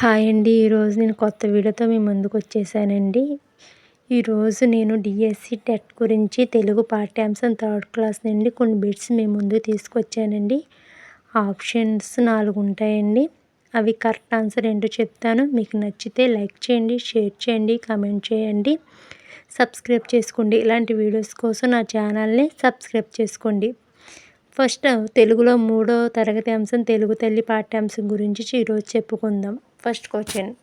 Hi అండి. ఈరోజు నేను కొత్త వీడియోతో మీ ముందుకు వచ్చేసానండి. ఈరోజు నేను డిఎస్సి టెట్ గురించి తెలుగు పాఠ్యాంశం థర్డ్ క్లాస్ నుండి కొన్ని బిట్స్ మీ ముందు తీసుకొచ్చానండి. ఆప్షన్స్ నాలుగు ఉంటాయండి. అవి కరెక్ట్ ఆన్సర్ ఏంటో చెప్తాను. మీకు నచ్చితే లైక్ చేయండి షేర్ చేయండి కామెంట్ చేయండి. సబ్స్క్రైబ్ చేసుకోండి. ఇలాంటి వీడియోస్ కోసం నా ఛానల్ని సబ్స్క్రైబ్ చేసుకోండి. ఫస్ట్ తెలుగులో మూడో తరగతి అంశం తెలుగు తల్లి పాఠ్యాంశం గురించి ఈరోజు చెప్పుకుందాం. First question.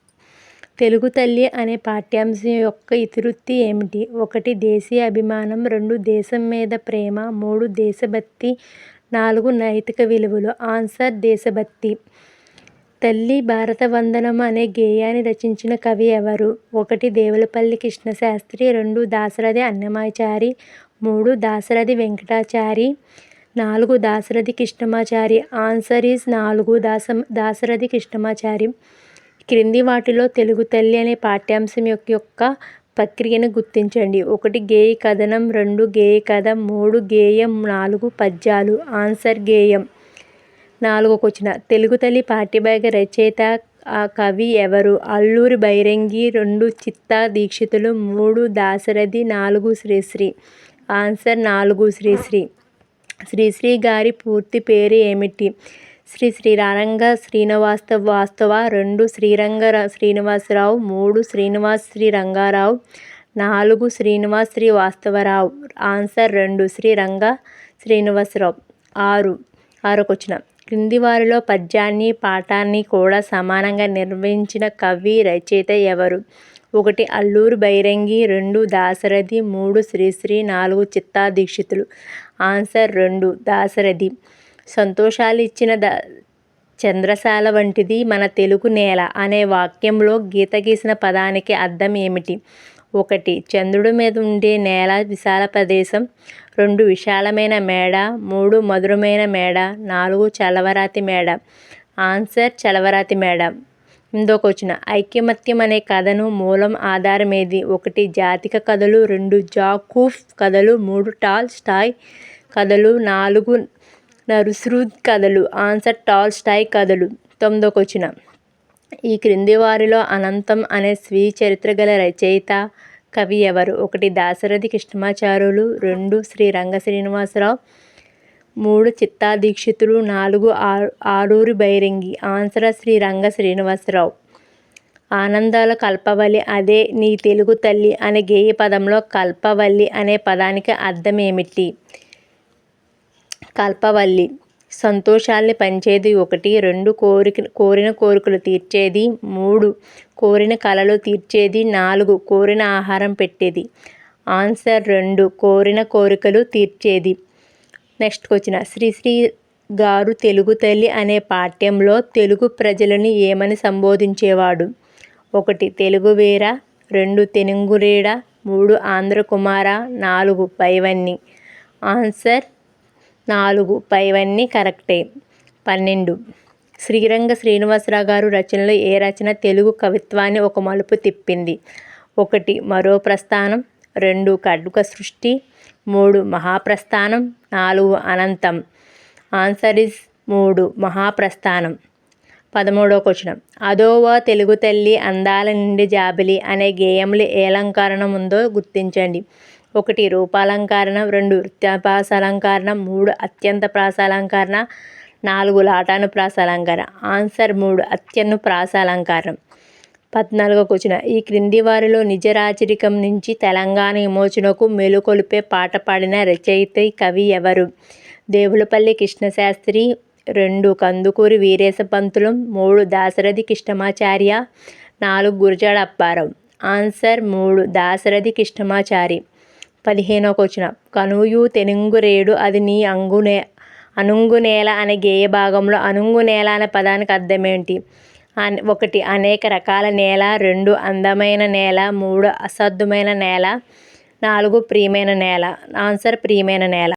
తెలుగు తల్లి అనే పాఠ్యాంశం యొక్క ఇతివృత్తి ఏమిటి? ఒకటి దేశీయ అభిమానం రెండు దేశం మీద ప్రేమ మూడు దేశభక్తి నాలుగు నైతిక విలువలు. ఆన్సర్ దేశభక్తి. తల్లి భారత వందనం అనే గేయాన్ని రచించిన కవి ఎవరు? ఒకటి దేవులపల్లి కృష్ణశాస్త్రి రెండు దాశరథి అన్నమాచారి మూడు దాశరథి వెంకటాచారి నాలుగు దాశరథి కృష్ణమాచారి. ఆన్సర్ ఈజ్ నాలుగు దాస దాశరథి కృష్ణమాచారి. క్రింది వాటిలో తెలుగు తల్లి అనే పాఠ్యాంశం యొక్క యొక్క ప్రక్రియను గుర్తించండి. ఒకటి గేయ కథనం రెండు గేయ కథ మూడు గేయం నాలుగు పద్యాలు. ఆన్సర్ గేయం. నాలుగో క్వశ్చన్. తెలుగు తల్లి పాఠ్యభాగ రచయిత ఆ కవి ఎవరు? అల్లూరి బైరంగి రెండు చిత్తా దీక్షితులు మూడు దాశరథి నాలుగు శ్రీశ్రీ. ఆన్సర్ నాలుగు శ్రీశ్రీ. శ్రీశ్రీ గారి పూర్తి పేరు ఏమిటి? శ్రీ శ్రీరంగ శ్రీనివాస్తవ వాస్తవ రెండు శ్రీరంగ శ్రీనివాసరావు మూడు శ్రీనివాస్ శ్రీ రంగారావు నాలుగు శ్రీనివాస్ శ్రీ వాస్తవరావు. ఆన్సర్ రెండు శ్రీరంగ శ్రీనివాసరావు. ఆరు ఆరోకి వచ్చిన క్రింది వారిలో పద్యాన్ని పాఠాన్ని కూడా సమానంగా నిర్వహించిన కవి రచయిత ఎవరు? ఒకటి అల్లూరు బైరంగి రెండు దాశరథి మూడు శ్రీశ్రీ నాలుగు చిత్తా దీక్షితులు ఆన్సర్ రెండు దాశరథి. సంతోషాలు ఇచ్చిన ద చంద్రశాల వంటిది మన తెలుగు నేల అనే వాక్యంలో గీత గీసిన పదానికి అర్థం ఏమిటి? ఒకటి చంద్రుడి మీద ఉండే నేల విశాల ప్రదేశం. రెండు విశాలమైన మేడ. మూడు మధురమైన మేడ. నాలుగు చలవరాతి మేడ. ఆన్సర్ చలవరాతి మేడ. ఇందుకు వచ్చిన ఐక్యమత్యం అనే కథను మూలం ఆధారమేది ఒకటి జాతిక కథలు. రెండు జాకూఫ్ కథలు. మూడు టాల్ స్టాయ్ కథలు. నాలుగు నరుసృద్ కథలు ఆన్సర్ టాల్ స్టాయ్ కథలు. తొమ్మిదోకొచ్చిన. ఈ క్రింది వారిలో అనంతం అనే స్వీయ చరిత్ర గల రచయిత కవి ఎవరు? ఒకటి దాశరథి కృష్ణమాచారులు రెండు శ్రీ రంగ శ్రీనివాసరావు మూడు చిత్తా దీక్షితులు నాలుగు ఆరూరి బైరంగి. ఆన్సర్ శ్రీ రంగ శ్రీనివాసరావు. ఆనందాల కల్పవల్లి అదే నీ తెలుగు తల్లి అనే గేయ పదంలో కల్పవల్లి అనే పదానికి అర్థం ఏమిటి కల్పవల్లి. సంతోషాల్ని పంచేది ఒకటి రెండు కోరిక కోరిన కోరికలు తీర్చేది మూడు కోరిన కళలు తీర్చేది నాలుగు కోరిన ఆహారం పెట్టేది ఆన్సర్ రెండు కోరిన కోరికలు తీర్చేది. నెక్స్ట్ వచ్చిన శ్రీశ్రీ గారు తెలుగు తల్లి అనే పాఠ్యంలో తెలుగు ప్రజలని ఏమని సంబోధించేవాడు? ఒకటి తెలుగు వీర రెండు తెనుగురేడ మూడు ఆంధ్రకుమార నాలుగు పైవన్ని. ఆన్సర్ నాలుగు పైవన్నీ కరెక్టే. పన్నెండు. శ్రీరంగ శ్రీనివాసరావు గారు రచనలో ఏ రచన తెలుగు కవిత్వాన్ని ఒక మలుపు తిప్పింది? ఒకటి మరో ప్రస్థానం. రెండు కడ్డుక సృష్టి. మూడు మహాప్రస్థానం. నాలుగు అనంతం. ఆన్సర్ ఇస్ మూడు మహాప్రస్థానం. పదమూడవ క్వశ్చన్. అదోవా తెలుగు తల్లి అందాల నిండి జాబిలి అనే గేయంలో ఏ అలంకరణం ఉందో గుర్తించండి. ఒకటి రూపాలంకరణం రెండు వృత్తాభాసాలంకరణం మూడు అత్యంత ప్రాసాలంకరణ నాలుగు లాటాను ప్రాసాలంకరణ ఆన్సర్ మూడు అత్యన్ను ప్రాసాలంకరణం పద్నాలుగో క్వశ్చన్. ఈ క్రింది వారిలో నిజరాచరికం నుంచి తెలంగాణ విమోచనకు మెలుకొలిపే పాట పాడిన రచయిత కవి ఎవరు? దేవులపల్లి కృష్ణశాస్త్రి రెండు కందుకూరి వీరేశ పంతులు మూడు దాశరథి కృష్ణమాచార్య నాలుగు గురజాడ అప్పారావు. ఆన్సర్ మూడు దాశరథి కృష్ణమాచారి. పదిహేనో వచ్చిన. కనుయు తెనుంగురేడు అది నీ అంగునే అనుంగునేల అనే గేయ భాగంలో అనుంగునేల అనే పదానికి అర్థమేంటి? ఒకటి అనేక రకాల నేల రెండు అందమైన నేల మూడు అసాధ్యమైన నేల నాలుగు ప్రియమైన నేల ఆన్సర్ ప్రియమైన నేల.